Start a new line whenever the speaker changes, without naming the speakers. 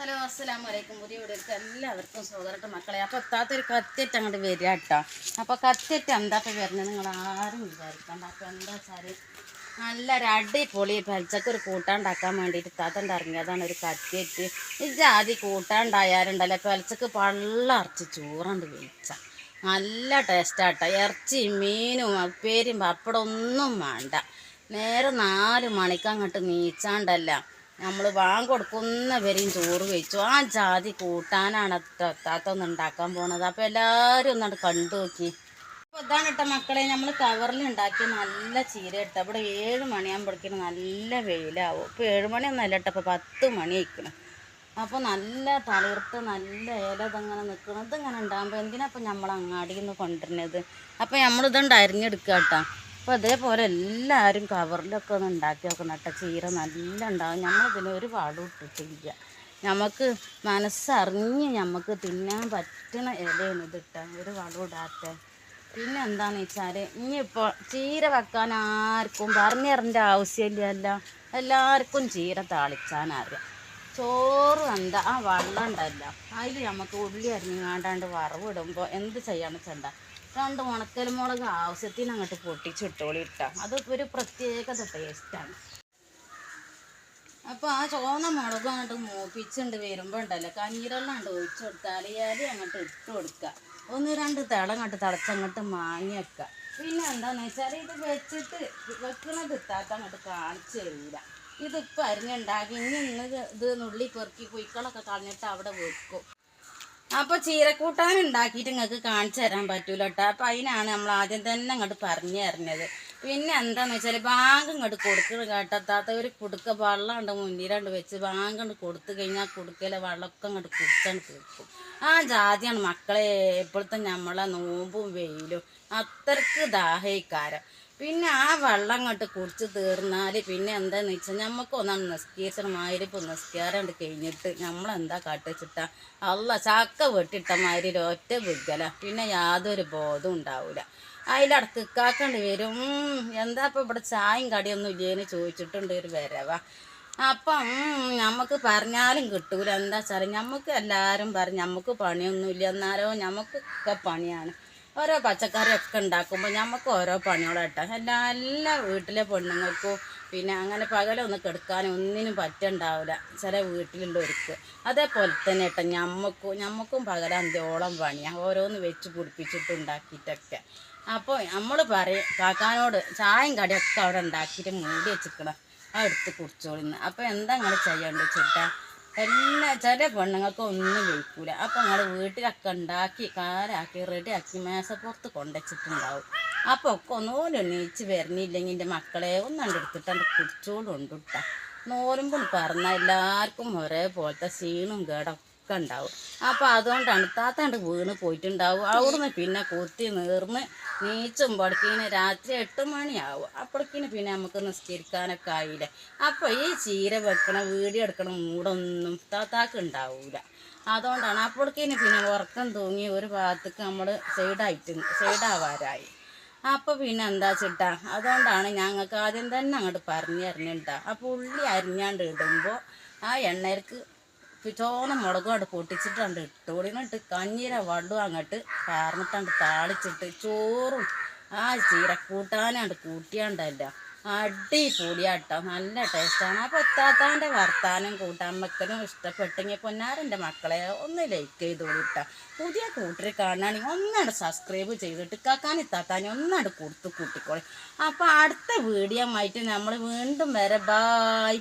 Hello അസ്സലാമു വലൈക്കും പുതിയ വീടുകൾക്ക് എല്ലാവർക്കും സ്വാഗതം. മക്കളെ അപ്പോൾ എത്താത്തൊരു കത്തിയിട്ട് അങ്ങോട്ട് വരിക കേട്ടോ. അപ്പോൾ കത്തിയിട്ട് എന്താ വരുന്നത് നിങ്ങൾ ആരും വിചാരിക്കണ്ട. അപ്പോൾ എന്താ വെച്ചാൽ നല്ലൊരു അടിപൊളി പലിച്ചക്ക് ഒരു കൂട്ടാണ്ടാക്കാൻ വേണ്ടിയിട്ട് താത്തന്റെ ഇറങ്ങിയതാണ് ഒരു കത്തിയിട്ട്. ഈ ജാതി കൂട്ടാണ്ടായാലുണ്ടല്ലോ പലിച്ചക്ക് പള്ളറച്ച് ചോറുണ്ട് വിളിച്ച. നല്ല ടേസ്റ്റാട്ടോ ഇറച്ചി മീനും ഉപ്പേരിയും പപ്പടം ഒന്നും വേണ്ട. നേരെ നാല് മണിക്ക് അങ്ങോട്ട് നീച്ചാണ്ടല്ല. നമ്മൾ വാങ്ങ കൊടുക്കുന്ന വരെയും ചോറ് വെച്ചു ആ ജാതി കൂട്ടാനാണ് താത്തൊന്ന് ഉണ്ടാക്കാൻ പോണത്. അപ്പോൾ എല്ലാരും ഒന്നാണ്ട് കണ്ടു നോക്കി. അപ്പോൾ ഇതാണ് കേട്ടോ മക്കളെ നമ്മൾ കവറിൽ ഉണ്ടാക്കിയ നല്ല ചീര ഇട്ട ഇവിടെ ഏഴ് മണിയാകുമ്പോഴേക്കും നല്ല വെയിലാവും. ഇപ്പൊ ഏഴ് മണിയൊന്നും അല്ല കേട്ടോ ഇപ്പോൾ പത്ത് മണി ആയിക്കണം അപ്പോൾ നല്ല തളിർത്ത് നല്ല ഇല ഇതങ്ങനെ നിൽക്കണം ഇങ്ങനെ ഉണ്ടാകുമ്പോൾ എന്തിനാ അപ്പോൾ നമ്മൾ അങ്ങാടിയിൽ നിന്ന് കൊണ്ടുവരുന്നത്? അപ്പോൾ നമ്മളിതുണ്ട് അരിഞ്ഞെടുക്കുക കേട്ടോ. അപ്പോൾ അതേപോലെ എല്ലാവരും കവറിലൊക്കെ ഒന്ന് ഉണ്ടാക്കി നോക്കണം കേട്ടോ. ചീര നല്ല ഉണ്ടാകും നമ്മളിതിന് ഒരു പാടും ഇട്ടിട്ടില്ല. നമുക്ക് മനസ്സറിഞ്ഞ് നമുക്ക് തിന്നാൻ പറ്റണ ഇലയാണ് ഇതിട്ട ഒരു വളം ഇടാത്ത. പിന്നെ എന്താണെന്ന് വെച്ചാൽ ഇനിയിപ്പോൾ ചീര വെക്കാൻ ആർക്കും പറഞ്ഞു പറഞ്ഞിറേണ്ട ആവശ്യമില്ലല്ലോ. എല്ലാവർക്കും ചീര താളിച്ചാനറിയാം. ചോറ് കണ്ട ആ വെള്ളം ഉണ്ടല്ലോ. അതിൽ നമുക്ക് ഉള്ളി അരിഞ്ഞാണ്ടാണ്ട് വറവിടുമ്പോൾ എന്ത് ചെയ്യാന്ന് വെച്ചണ്ട? രണ്ട് ഉണക്കൽമുളക് ആവശ്യത്തിന് അങ്ങോട്ട് പൊട്ടിച്ചിട്ടോളി ഇട്ടാ അത് ഒരു പ്രത്യേക ടേസ്റ്റാണ് അപ്പോൾ ആ ചുവന്ന മുളക് അങ്ങോട്ട് മൂപ്പിച്ചുണ്ട് വരുമ്പോൾ ഉണ്ടല്ലോ കഞ്ഞീരെല്ലാം ഉണ്ട് ഒഴിച്ചു കൊടുക്കുക. അലിയാലി അങ്ങോട്ട് ഇട്ട് കൊടുക്കുക. ഒന്ന് രണ്ട് തിള അങ്ങോട്ട് തിളച്ചങ്ങോട്ട് മാങ്ങി വെക്കുക. പിന്നെ എന്താണെന്ന് വെച്ചാൽ ഇത് വെച്ചിട്ട് വെക്കുന്നത് ഇത്താത്ത അങ്ങോട്ട് കാണിച്ചു തരില്ല ഇതിപ്പോൾ അരിഞ്ഞുണ്ടാക്കി ഇനി ഇന്ന് ഇത് നുള്ളി പെറുക്കി കുയ്ക്കളൊക്കെ കളഞ്ഞിട്ട് അവിടെ വെക്കും. അപ്പോൾ ചീരക്കൂട്ടാൻ ഉണ്ടാക്കിയിട്ട് നിങ്ങൾക്ക് കാണിച്ചു തരാൻ പറ്റൂല കേട്ടോ അപ്പം അതിനാണ് നമ്മൾ ആദ്യം തന്നെ അങ്ങോട്ട് പറഞ്ഞു തരുന്നത്. പിന്നെ എന്താന്ന് വെച്ചാൽ ബാങ്ക് ഇങ്ങോട്ട് കൊടുക്കണം കേട്ടത്താത്ത ഒരു കുടുക്ക വെള്ളം ഉണ്ട് മുന്നിലുണ്ട് വെച്ച് ബാങ്ക് കൊണ്ട് കൊടുത്തു കഴിഞ്ഞാൽ കുടുക്കയിലെ വെള്ളമൊക്കെ അങ്ങോട്ട് കുടിച്ചാണ്ട് തീർക്കും. ആ ജാതിയാണ് മക്കളെ എപ്പോഴത്തെ നമ്മളെ നോമ്പും വെയിലും. അത്രയ്ക്ക് ദാഹയിക്കാരം പിന്നെ ആ വെള്ളം അങ്ങോട്ട് കുടിച്ച് തീർന്നാൽ പിന്നെ എന്താന്ന് വെച്ചാൽ നമുക്ക് ഒന്നാണ് നിസ്കരിച്ചണം മാതിരിപ്പോൾ നിസ്കാരം കഴിഞ്ഞിട്ട്. നമ്മളെന്താ കട്ടിച്ചിട്ട അല്ല ചാക്ക വെട്ടിട്ട മാതിരി ഒറ്റ വിഗല. പിന്നെ യാതൊരു ബോധവും ഉണ്ടാവില്ല അതിലടക്ക് കാക്കേണ്ടി വരും. എന്താ ഇപ്പം ഇവിടെ ചായയും കടിയൊന്നും ഇല്ലേന്ന് ചോദിച്ചിട്ടുണ്ട് ഒരു വരവ. അപ്പം നമുക്ക് പറഞ്ഞാലും കിട്ടൂല. എന്താ വെച്ചാൽ നമുക്ക് എല്ലാവരും പറഞ്ഞ് നമുക്ക് പണിയൊന്നുമില്ല എന്നാലോ നമുക്കൊക്കെ പണിയാണ്. ഓരോ പച്ചക്കറിയൊക്കെ ഉണ്ടാക്കുമ്പോൾ നമുക്ക് ഓരോ പണികളാട്ടോ എല്ലാ എല്ലാ വീട്ടിലെ പെണ്ണുങ്ങൾക്കും പിന്നെ അങ്ങനെ പകലൊന്നും കെടുക്കാനും ഒന്നിനും പറ്റുണ്ടാവില്ല ചില വീട്ടിലുള്ളവർക്ക് അതേപോലെ തന്നെ കേട്ടോ ഞമ്മക്കും ഞമ്മക്കും അഞ്ചോളം പണിയാണ് ഓരോന്ന് വെച്ച് പിടിപ്പിച്ചിട്ട് ഉണ്ടാക്കിയിട്ടൊക്കെ അപ്പോൾ നമ്മൾ പറയും കാക്കാനോട് ചായം കടിയൊക്കെ അവിടെ ഉണ്ടാക്കിയിട്ട് മൂടി വെച്ചിക്കണം ആ എടുത്ത് കുടിച്ചോളിന്ന്. അപ്പോൾ എന്താ അങ്ങനെ ചെയ്യേണ്ടത് വെച്ചിട്ടാ എല്ലാ ചില പെണ്ണുങ്ങൾക്ക് ഒന്നും കഴിക്കൂല അപ്പം നിങ്ങൾ വീട്ടിലൊക്കെ ഉണ്ടാക്കി കാരാക്കി റെഡിയാക്കി മേശപ്പുറത്ത് കൊണ്ടുവച്ചിട്ടുണ്ടാവും അപ്പോൾ ഒക്കെ ഒന്നുപോലും എണീച്ച് വരുന്നില്ലെങ്കിൽ എന്റെ മക്കളെ ഒന്നും എടുത്തിട്ട് എന്റെ കുടിച്ചോളുണ്ട് കേട്ടോ നോലുമ്പോൾ പറഞ്ഞാൽ എല്ലാവർക്കും ഒരേപോലത്തെ ക്ഷീണും കേടൊക്കെ ഉണ്ടാവും അപ്പോൾ അതുകൊണ്ടാണ് താത്താണ്ട് വീണ് പോയിട്ടുണ്ടാവും. അവിടുന്ന് പിന്നെ കുത്തി നീർന്ന് നീച്ചും പടക്കിന് രാത്രി എട്ട് മണിയാവും. അപ്പോഴേക്കിന് പിന്നെ നമുക്ക് നിസ്കരിക്കാനൊക്കെ ആയില്ല? അപ്പോൾ ഈ ചീര വെക്കണ വീഡിയോ എടുക്കണ മൂടൊന്നും താത്താക്ക് ഉണ്ടാവില്ല അതുകൊണ്ടാണ് അപ്പോഴേക്കിന് പിന്നെ ഉറക്കം തൂങ്ങി ഒരു ഭാഗത്തേക്ക് നമ്മൾ സൈഡായിട്ട് സൈഡാവാറായി. അപ്പോൾ പിന്നെ എന്താ ചിട്ടാ? അതുകൊണ്ടാണ് ഞങ്ങൾക്ക് ആദ്യം തന്നെ അങ്ങോട്ട് പറഞ്ഞു തരുന്നുണ്ടാ അപ്പോൾ ഉള്ളി അരിഞ്ഞാണ്ട് ഇടുമ്പോൾ ആ എണ്ണയിലേക്ക് ചോന്ന മുളകും അങ്ങോട്ട് പൊട്ടിച്ചിട്ടുണ്ട് ഇട്ടോടിനിട്ട് കഞ്ഞീര വള്ളും അങ്ങോട്ട് പാർന്നിട്ടാണ്ട് താളിച്ചിട്ട് ചോറും ആ ചീരക്കൂട്ടാനാണ്ട് കൂട്ടിയാണ്ടല്ല. അടിപൊളിയാട്ടോ. നല്ല ടേസ്റ്റാണ് അപ്പോൾ എത്താത്താന്റെ വർത്താനം കൂട്ടാൻ വെക്കലും ഇഷ്ടപ്പെട്ടെങ്കിൽ പൊന്നാരന്റെ മക്കളെ ഒന്ന് ലൈക്ക് ചെയ്തോളൂട്ടോ പുതിയ കൂട്ടർ കാണുകയാണെങ്കിൽ ഒന്നാണ്ട് സബ്സ്ക്രൈബ് ചെയ്തിട്ട് കാക്കാൻ ഇത്താത്താൻ ഒന്നാണ്ട് കൊടുത്ത് കൂട്ടിക്കോളെ. അപ്പോൾ അടുത്ത വീഡിയോ ആയിട്ട് നമ്മൾ വീണ്ടും വരെ. ബായ്